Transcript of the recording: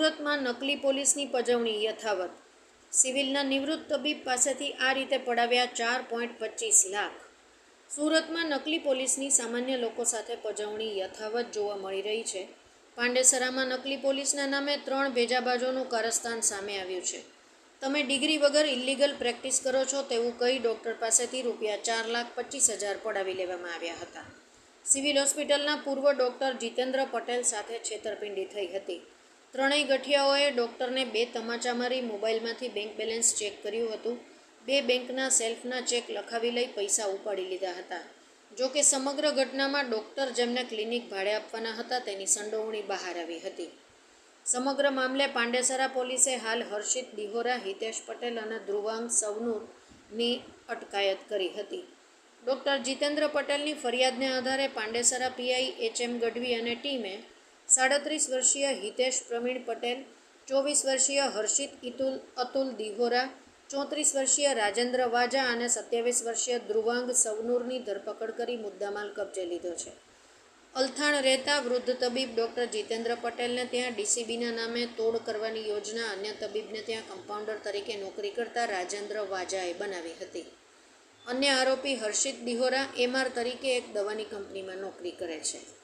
સુરતમાં નકલી પોલીસની પજવણી યથાવત. સિવિલના નિવૃત્ત તબીબ પાસેથી આ રીતે પડાવ્યા ચાર પોઈન્ટ પચીસ લાખ. સુરતમાં નકલી પોલીસની સામાન્ય લોકો સાથે પજવણી યથાવત જોવા મળી રહી છે. પાંડેસરામાં નકલી પોલીસના નામે ત્રણ ભેજાબાજોનું કારસ્તાન સામે આવ્યું છે. તમે ડિગ્રી વગર ઇલીગલ પ્રેક્ટિસ કરો છો તેવું કહી ડૉક્ટર પાસેથી રૂપિયા ચાર લાખ પચીસ હજાર પડાવી લેવામાં આવ્યા હતા. સિવિલ હોસ્પિટલના પૂર્વ ડૉક્ટર જીતેન્દ્ર પટેલ સાથે છેતરપિંડી થઈ હતી. ત્રણેય ગઠિયાઓએ ડૉક્ટરને બે તમાચા મારી મોબાઈલમાંથી બેંક બેલેન્સ ચેક કર્યું હતું. બે બેંકના સેલ્ફના ચેક લખાવી લઈ પૈસા ઉપાડી લીધા હતા. જો કે સમગ્ર ઘટનામાં ડૉક્ટર જેમને ક્લિનિક ભાડે આપવાના હતા તેની સંડોવણી બહાર આવી હતી. સમગ્ર મામલે પાંડેસરા પોલીસે હાલ હર્ષિત દિહોરા હિતેશ પટેલ અને ધ્રુવાંગ સવનુરની અટકાયત કરી હતી. ડૉક્ટર જીતેન્દ્ર પટેલની ફરિયાદને આધારે Pandesara PI H M Gadhvi અને ટીમે સાડત્રીસ વર્ષીય હિતેશ પ્રવીણ પટેલ, ચોવીસ વર્ષીય હર્ષિત ઇતુલ અતુલ દિહોરા, ચોત્રીસ વર્ષીય રાજેન્દ્ર વાજા અને સત્યાવીસ વર્ષીય ધ્રુવાંગ સવનૂરની ધરપકડ કરી મુદ્દામાલ કબજે લીધો છે. અલથાણ રહેતા વૃદ્ધ તબીબ ડૉક્ટર જીતેન્દ્ર પટેલને ત્યાં ડીસીબીના નામે તોડ કરવાની યોજના અન્ય તબીબને ત્યાં કમ્પાઉન્ડર તરીકે નોકરી કરતા રાજેન્દ્ર વાજાએ બનાવી હતી. અન્ય આરોપી હર્ષિત દિહોરા, એમઆર તરીકે એક દવાની કંપનીમાં નોકરી કરે છે.